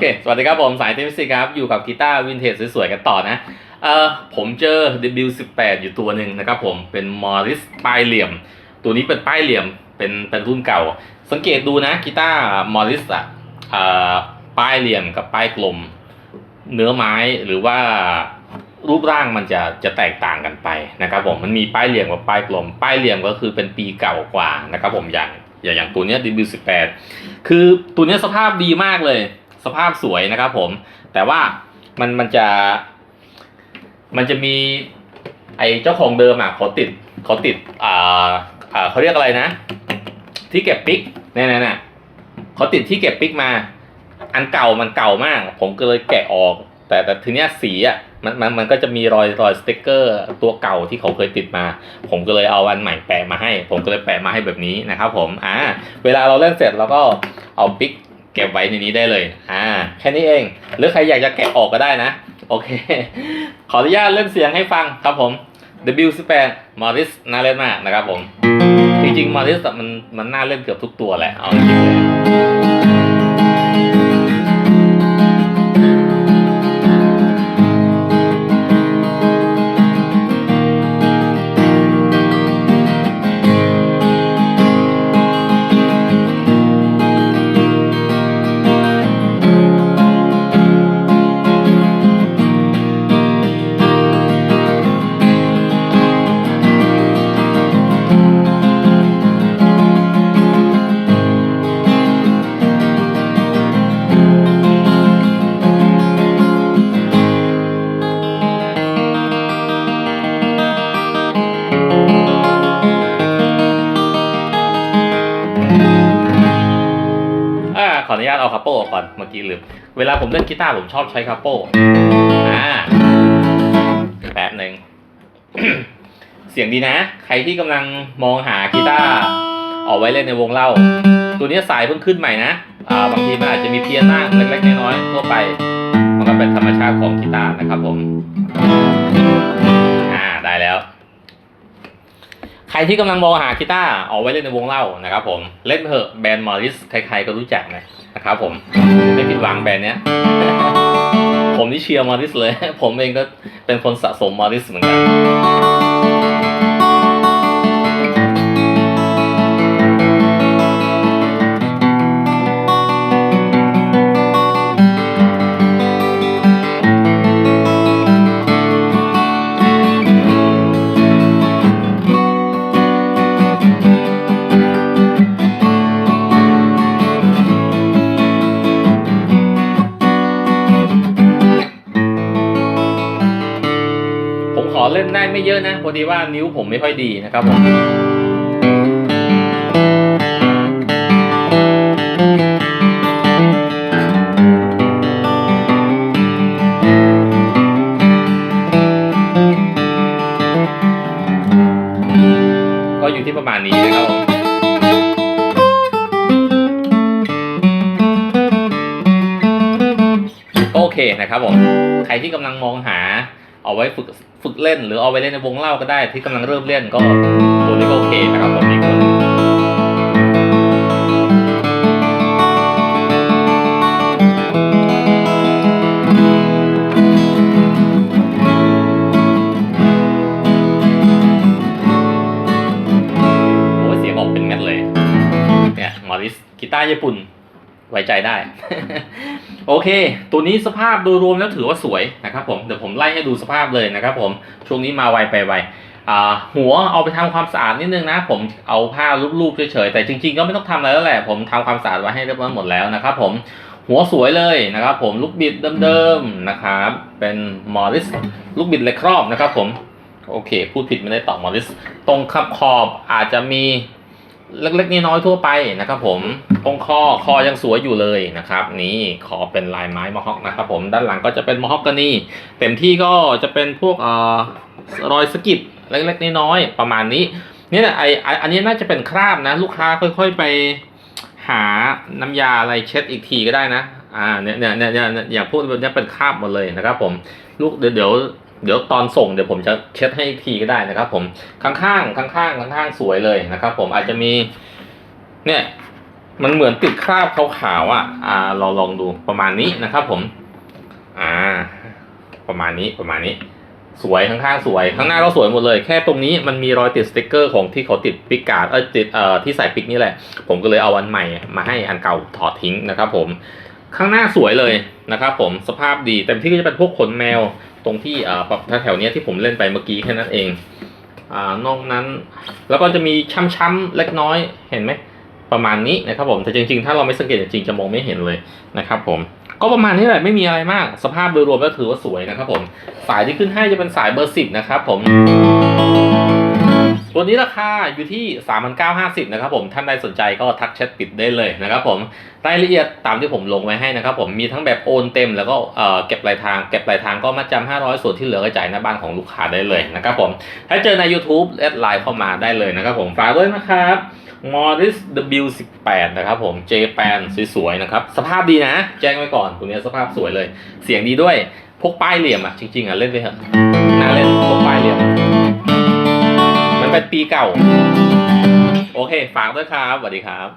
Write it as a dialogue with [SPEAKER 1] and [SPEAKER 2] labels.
[SPEAKER 1] เค สวัสดีครับผมสายเทมสิครับ อยู่กับกีตาร์วินเทจสวยๆกันต่อนะเอ่อผมเจอ W18 อยู่ตัวหนึ่งนะครับผมเป็นมอริสป้ายเหลี่ยม ตัวนี้เป็นป้ายเหลี่ยมเป็นเป็นรุ่นเก่า สังเกตดูนะกีตาร์มอริสอะเอ่อป้ายเหลี่ยมกับป้ายกลม เนื้อไม้หรือว่ารูปร่างมันจะจะแตกต่างกันไปนะครับผมมันมีป้ายเหลี่ยมกับป้ายกลม ป้ายเหลี่ยมก็คือเป็นปีเก่ากว่านะครับผมอย่าง อย่างอย่างตัวเนี้ย W18 คือตัวเนี้ยสภาพดีมากเลย สภาพสวยนะครับผม แต่ว่ามันมันจะ มันจะมี ไอเจ้าของเดิมอะเขาติดเขาติดอ่าอ่าเขาเรียกอะไรนะ ที่เก็บปิกเนี่ยเนี่ยเนี่ยเขาติดที่เก็บปิกมา อันเก่ามันเก่ามาก ผมก็เลยแกะออก แต่แต่ทีเนี้ยสีอะ มันมันมันก็จะมีรอยรอยสติกเกอร์ตัวเก่าที่เขาเคยติดมา ผมก็เลยเอาอันใหม่แปะมาให้ ผมก็เลยแปะมาให้แบบนี้นะครับผมอ่าเวลาเราเล่นเสร็จเราก็เอาปิ๊กเก็บไว้ในนี้ได้เลยอ่าแค่นี้เอง หรือใครอยากจะแกะออกก็ได้นะ โอเค ขออนุญาตเล่นเสียงให้ฟังครับผม W18 Morris น่าเล่นมากนะครับผม จริงๆ Morris มันมันน่าเล่นเกือบทุกตัวแหละเอาจริงๆ ขออนุญาตเอาคาโป้ออกก่อนเมื่อกี้ลืม เวลาผมเล่นกีตาร์ผมชอบใช้คาโป้อ่าแป๊บหนึ่งเสียงดีนะ ใครที่กำลังมองหากีตาร์เอาไว้เล่นในวงเล่า ตัวนี้สายเพิ่งขึ้นใหม่นะอ่าบางทีมันอาจจะมีเพี้ยนบ้างเล็กๆน้อยๆทั่วไป มันก็เป็นธรรมชาติของกีตาร์นะครับผม รที่กำลังมองหากีตาร์เอาไว้เล่นในวงเล่านะครับผมเล่นเถอะแบรนด์มอริสใครๆก็รู้จักนะนะครับผมไม่ผิดหวังแบรนด์เนี้ย ผมนี่เชียร์มอริสเลย ผมเองก็เป็นคนสะสมมอริสเหมือนกัน เล่นได้ไม่เยอะนะพอดีว่านิ้วผมไม่ค่อยดีนะครับผมก็อยู่ที่ประมาณนี้นะครับผมโอเคนะครับผม ใครที่กำลังมองหาเอาไว้ฝึก ฝึกเล่น หรือเอาไว้เล่นในวงเล่าก็ได้ที่กำลังเริ่มเล่นก็ตัวนี้ก็โอเคนะครับผมนี่คนโอ้เสียงออกเป็นเม็ดเลยเนี่ยมอริสกีตาร์ญี่ปุ่น ไว้ใจได้ โอเค ตัวนี้สภาพโดยรวมแล้วถือว่าสวยนะครับผมเดี๋ยวผมไล่ให้ดูสภาพเลยนะครับผมช่วงนี้มาไวไปไวหัวเอาไปทำความสะอาดนิดนึงนะ ผมเอาผ้าลูบๆเฉยๆแต่จริงๆก็ไม่ต้องทำอะไรแล้วแหละผมทำความสะอาดไว้ให้เรียบร้อยหมดแล้วนะครับผมหัวสวยเลยนะครับ ผมลูกบิดเดิมๆนะครับเป็นมอริสลูกบิดเล็กครอบนะครับ ผมโอเค พูดผิดไม่ได้ตอบมอริสตรงขับขอบอาจจะมี เล็กๆน้อยๆทั่วไปนะครับผมตรงคอคอยังสวยอยู่เลยนะครับ นี่คอเป็นลายไม้มอฮอกนะครับผมด้านหลังก็จะเป็นมอฮอกกานีเต็มที่ก็จะเป็นพวกเอ่อรอยสกิดเล็กๆน้อยๆประมาณนี้เนี่ยไอไอ้อันนี้น่าจะเป็นคราบนะ ลูกค้าค่อย ๆไปหาน้ำยาอะไรเช็ดอีกทีก็ได้นะอ่าเนี่ยเนี่ยเนี่ยเนี่ยอย่างพวกนี้เป็นคราบหมดเลยนะครับผมลูกเดี๋ยว เดี๋ยวตอนส่งเดี๋ยวผมจะเช็ดให้อีกทีก็ได้นะครับผมข้างๆข้างๆข้างๆสวยเลยนะครับ ผมอาจจะมี เนี่ย มันเหมือนติดคราบขาวๆอะ อ่าเราลองดูประมาณนี้นะครับ ผม อ่า ประมาณนี้ประมาณนี้ สวยข้างๆสวยข้างหน้าก็สวยหมดเลย แค่ตรงนี้มันมีรอยติดสติกเกอร์ของที่เขาติดปิกการ์ดเออติดเอ่อที่ใส่ปิกนี่แหละ ผมก็เลยเอาอันใหม่มาให้อันเก่าถอดทิ้งนะครับ ผม ข้างหน้าสวยเลยนะครับผมสภาพดีเต็มที่ก็จะเป็นพวกขนแมวตรงที่อ่อแถวๆเนี้ยที่ผมเล่นไปเมื่อกี้แค่นั้นเองอ่านอกนั้น แล้วก็จะมีช้ำๆเล็กน้อยเห็นไหมประมาณนี้นะครับผมแต่จริงๆ ถ้าเราไม่สังเกตจริงจะมองไม่เห็นเลยนะครับผมก็ประมาณนี้แหละไม่มีอะไรมาก สภาพโดยรวมก็ถือว่าสวยนะครับผม สายที่ขึ้นให้จะเป็นสายเบอร์สิบนะครับผม ตัวนี้ราคาอยู่ที่ 3,950นะครับผม ท่านใดสนใจก็ทักแชทปิดได้เลยนะครับผม รายละเอียดตามที่ผมลงไว้ให้นะครับผม มีทั้งแบบโอนเต็มแล้วก็เก็บปลายทาง เก็บปลายทางก็มาจำ500 ส่วนที่เหลือก็จ่ายหน้าบ้านของลูกค้าได้เลยนะครับผม ถ้าเจอใน YouTube แอดไลน์เข้ามาได้เลยนะครับผม ฝากด้วยนะครับ Morris W18 นะครับผม J-Pan สวยๆนะครับ สภาพดีนะ แจ้งไว้ก่อนตัวนี้สภาพสวยเลย เสียงดีด้วย พกป้ายเหลี่ยมอะ จริงๆอะเล่นไปเถอะน่าเล่นพกป้ายเหลี่ยม เป็นปีเก่า โอเคฝากด้วยครับสวัสดีครับ